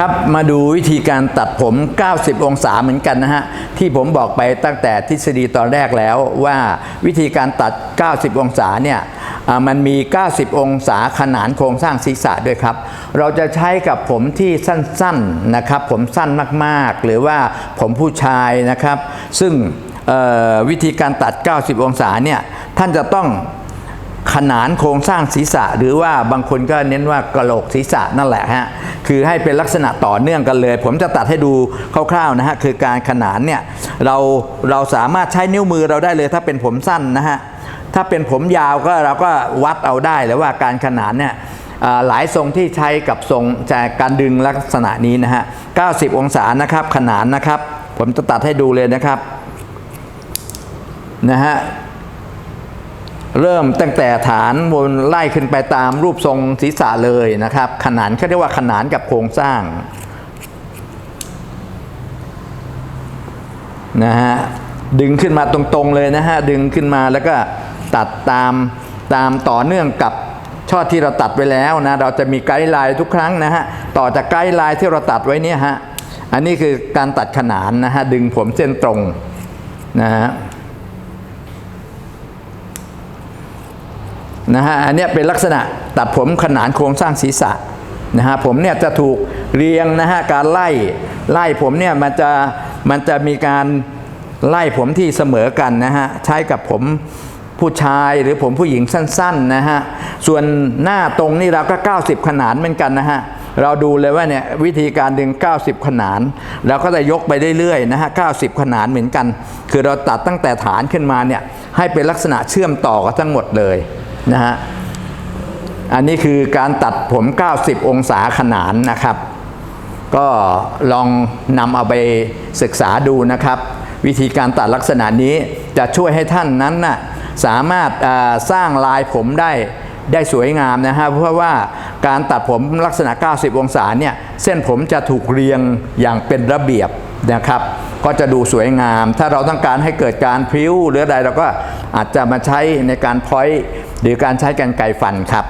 ครับมาดูวิธีการตัดผม 90 องศาเหมือนกันนะฮะ ที่ผมบอกไปตั้งแต่ทฤษฎีตอนแรกแล้วว่าวิธีการตัด 90 องศาเนี่ยมันมี 90 องศาขนานโครงสร้างศีรษะด้วยครับ เราจะใช้กับผมที่สั้นๆนะครับ ผมสั้นมากๆ หรือว่าผมผู้ชายนะครับ ซึ่งวิธีการตัด 90 องศาเนี่ยท่านจะต้อง ขนานโครงสร้างศีรษะ หรือว่าบางคนก็เน้นว่ากระโหลกศีรษะนั่นแหละฮะคือให้เป็นลักษณะต่อเนื่องกันเลย ผมจะตัดให้ดูคร่าวๆนะฮะคือการขนานเนี่ยเราเราสามารถใช้นิ้วมือเราได้เลยถ้าเป็นผมสั้นนะฮะถ้าเป็นผมยาวก็เราก็วัดเอาได้เลยว่าการขนานเนี่ยหลายทรงที่ใช้กับทรงจากการดึงลักษณะนี้นะฮะ 90 องศานะครับขนานนะครับ ผมจะตัดให้ดูเลยนะครับนะฮะ เริ่มตั้งแต่ฐานบนไล่ขึ้นไปตามรูปทรงศีรษะเลยนะครับ ขนานเขาเรียกว่าขนานกับโครงสร้างนะฮะดึงขึ้นมาตรงๆเลยนะฮะดึงขึ้นมาแล้วก็ตัดตามตามต่อเนื่องกับช่อที่เราตัดไว้แล้วนะเราจะมีไกด์ไลน์ทุกครั้งนะฮะต่อจากไกด์ไลน์ที่เราตัดไว้เนี่ยฮะอันนี้คือการตัดขนานนะฮะดึงผมเส้นตรงนะฮะ นะฮะอันเนี้ยเป็นลักษณะตัดผมขนานโครงสร้างศีรษะนะฮะผมเนี่ยจะถูกเรียงนะฮะการไล่ไล่ผมเนี่ยมันจะมันจะมีการไล่ผมที่เสมอกันนะฮะใช้กับผมผู้ชายหรือผมผู้หญิงสั้นๆนะฮะส่วนหน้าตรงนี่เราก็ 90 ขนานเหมือนกันนะฮะเราดูเลยว่าเนี่ยวิธีการดึง 90 ขนานเราก็จะยกไปเรื่อยๆนะฮะ90 ขนานเหมือนกัน คือเราตัดตั้งแต่ฐานขึ้นมาเนี่ยให้เป็นลักษณะเชื่อมต่อกันทั้งหมดเลย นะฮะอันนี้คือการตัดผม 90 องศาขนานนะครับ ก็ลองนำเอาไปศึกษาดูนะครับ วิธีการตัดลักษณะนี้จะช่วยให้ท่านนั้นนะ่ะสามารถสร้างลายผมได้ได้สวยงามนะฮะเพราะว่า การตัดผมลักษณะ 90 องศาเนี่ยเส้นผมจะถูกเรียงอย่างเป็นระเบียบนะครับ ก็จะดูสวยงาม ถ้าเราต้องการให้เกิดการพริ้วหรืออะไรเราก็อาจจะมาใช้ในการพอยหรือการใช้กันไกฟันครับ